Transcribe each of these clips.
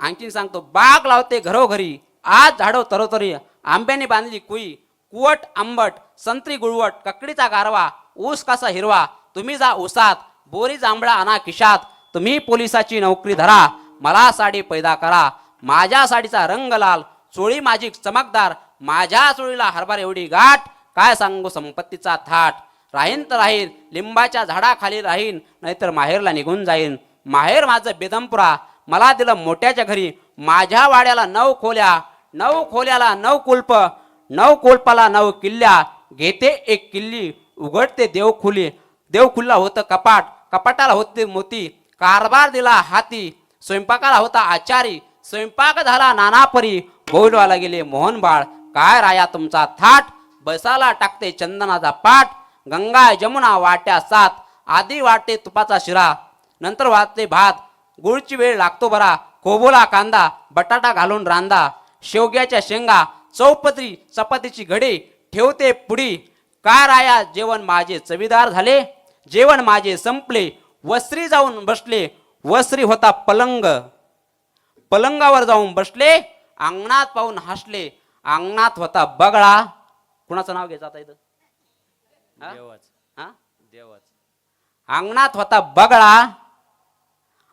आणखीन सांगतो बाग लावते घरोघरी आज झाडो तरोतरी आंब्याने बांधली कुई कुवट आंबट संत्री गुळवट ककडीचा गारवा ऊस कसा हिरवा तुम्ही जा ऊसात बोरी जांभळा आणा खिशात तुम्ही पोलिसाची नोकरी धरा मला साडी पैदा करा माझ्या साडीचा रंग लाल चोळी माझी चमकदार माझ्या चोळीला हरभर एवढी गाठ काय सांगू संपत्तीचा थाट राहीन तर राहीन लिंबाच्या झाडाखाली राहीन नाहीतर माहेरला निघून जाईन माहेर माझं बेदमपुरा मला दिलं मोठ्याच्या घरी. माझ्या वाड्याला नऊ खोल्या नऊ खोल्याला नऊ कुल्प नऊ कुल्पाला नऊ किल्ल्या. घेते एक किल्ली उघडते देवखुली देवखुल्ला होतं कपाट. कपाटाला होते मोती. कारभार दिला हाती. स्वयंपाकाला होता आचारी. स्वयंपाक झाला नानापरी. गोविलवाला गेले मोहन बाळ. काय राया तुमचा थाट? बसाला टाकते चंदनाचा पाठ. गंगा जमुना वाट्या सात. आधी वाटते तुपाचा शिरा. नंतर वाटते भात. गुळची वेळ लागतो बरा. कोबोला कांदा बटाटा घालून रांदा शेवग्याच्या शेंगा चौपदरी चपातीची घडी ठेवते पुडी. काय राया जेवण माझे चवीदार झाले? जेवण माझे संपले. वस्त्री जाऊन बसले. वस्त्री होता पलंग. पलंगावर जाऊन बसले. अंगणात पाहून हसले. अंगणात होता बगळा. कुणाचं नाव घ्यायचं आता इथं? देवच. अंगणात होता बगळा.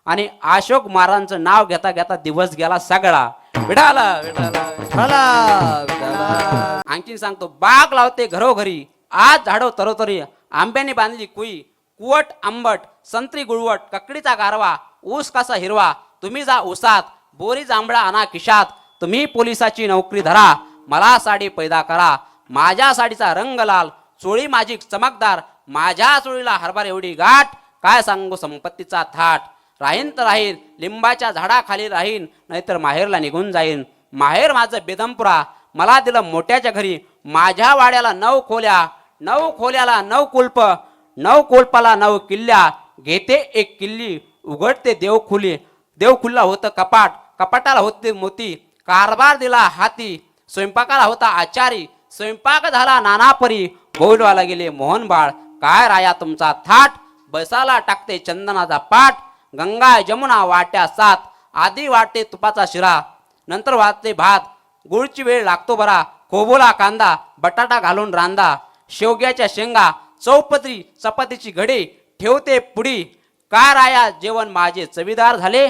आणि अशोक महाराजांचं नाव घेता घेता दिवस गेला सगळा. विडाला विडाला विठाला विठाला आणखीन सांगतो बाग लावते घरोघरी. आज झाडो तरोतरी. आंब्याने बांधली कुई कुवट आंबट संत्री गुळवट ककडीचा गारवा ऊस कसा हिरवा. तुम्ही जा ऊसात बोरी जांभळा आणा खिशात. तुम्ही पोलिसाची नोकरी धरा. मला साडी पैदा करा. माझ्या साडीचा रंग लाल. चोळी माझी चमकदार. माझ्या चोळीला हरभर एवढी गाठ. काय सांगू संपत्तीचा थाट. राहीन तर राहीन लिंबाच्या झाडाखाली राहीन नाहीतर माहेरला निघून जाईन. माहेर माझं बेदमपुरा मला दिलं मोठ्याच्या घरी. माझ्या वाड्याला नऊ खोल्या नऊ खोल्याला नऊ कुल्प नऊ कुल्पाला नऊ किल्ल्या. घेते एक किल्ली उघडते देवखुली देवखुल्ला होतं कपाट कपाटाला होते मोती. कारभार दिला हाती स्वयंपाकाला होता आचारी. स्वयंपाक झाला नानापरी. बोलवायला गेले मोहन बाळ काय राया तुमचा थाट? बसाला टाकते चंदनाचा पाठ. गंगा जमुना वाट्या सात आधी वाटते तुपाचा शिरा. नंतर वाटते भात गुळची वेळ लागतो बरा कोबोला कांदा बटाटा घालून रांदा शेवग्याच्या शेंगा चौपत्री चपातीची घडी ठेवते पुडी. का राया जेवण माझे चवीदार झाले?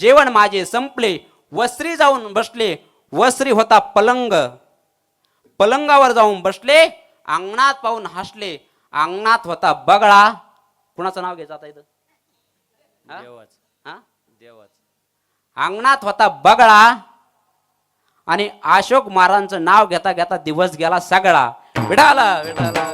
जेवण माझे संपले. वस्त्री जाऊन बसले. वस्त्री होता पलंग. पलंगावर जाऊन बसले. अंगणात पाहून हसले. अंगणात होता बगळा. कुणाचं नाव घ्यायचं आता इथं? हा? देवच हा? देवच अंगणात होता बगळा आणि अशोक महाराजांचं नाव घेता घेता दिवस गेला सगळा विडाला विडाला